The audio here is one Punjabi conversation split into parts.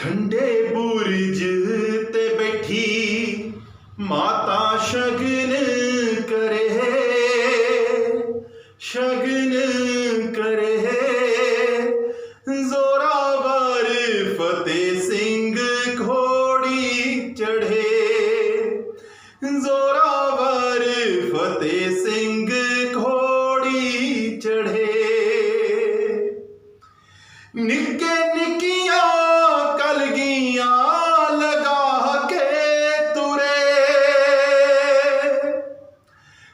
ठंडे बुर्ज ते बैठी, माता शगन करे। शगन करे। जोरावर फतेह सिंह घोड़ी चढ़े। जोरावर फतेह सिंह घोड़ी चढ़े। निके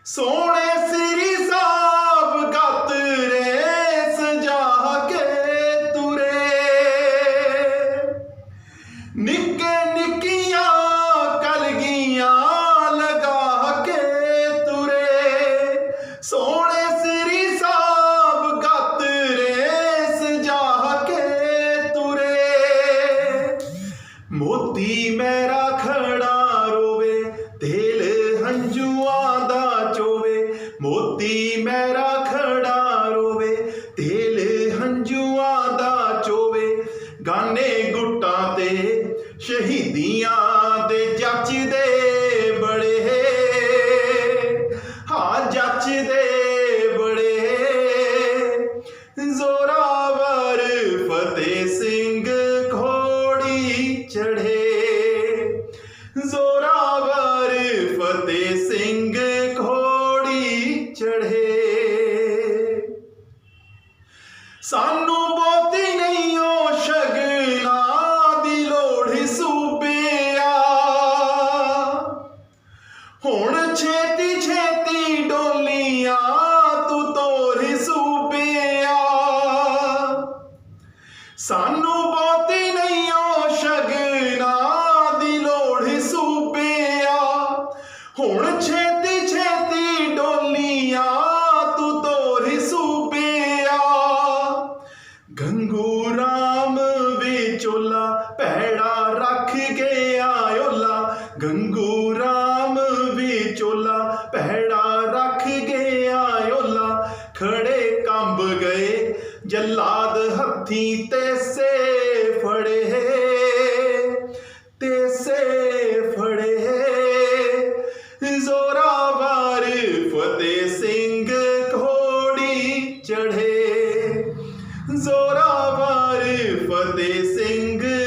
ਸੋਹਣੇ ਸ੍ਰੀ ਗਾਨੇ ਗੁੱਟਾਂ ਤੇ, ਸ਼ਹੀਦੀਆਂ ਦੇ ਜੱਚਦੇ ਬੜੇ। ਹਾਂ ਜੱਚਦੇ ਬੜੇ। ਜ਼ੋਰਾਵਰ ਫਤਿਹ ਸਿੰਘ ਘੋੜੀ ਚੜ੍ਹੇ। ਜ਼ੋਰਾਵਰ ਫਤਿਹ ਸਿੰਘ ਘੋੜੀ ਚੜ੍ਹੇ। ਸਾਨੂੰ ਬਹੁਤੀ ਸਾਨੂੰ ਬਹੁਤੀ ਨਹੀਂ ਓ ਸ਼ਗਨਾ ਦੀ ਲੋੜ ਸੂਬਿਆ ਹੁਣ ਛੇਤੀ ਛੇਤੀ ਡੋਲੀਆਂ, ਤੂੰ ਤੋਰੀ ਸੂਬਿਆ ਗੰਗੂ ਰਾਮ ਵਿਚੋਲਾ ਭੈੜਾ ਰੱਖ ਗਿਆ ਓਲਾ ਗੰਗੂ ਰਾਮ ਵਿਚੋਲਾ ਭੈੜਾ ਰੱਖ ਗਿਆ ਓਲਾ ਖੜੇ ਕੰਬ ਗਏ जल्लाद हथी तैसे फड़े तैसे फड़े जोरावार फतेह सिंह घोड़ी चढ़े जोरावार फतेह सिंह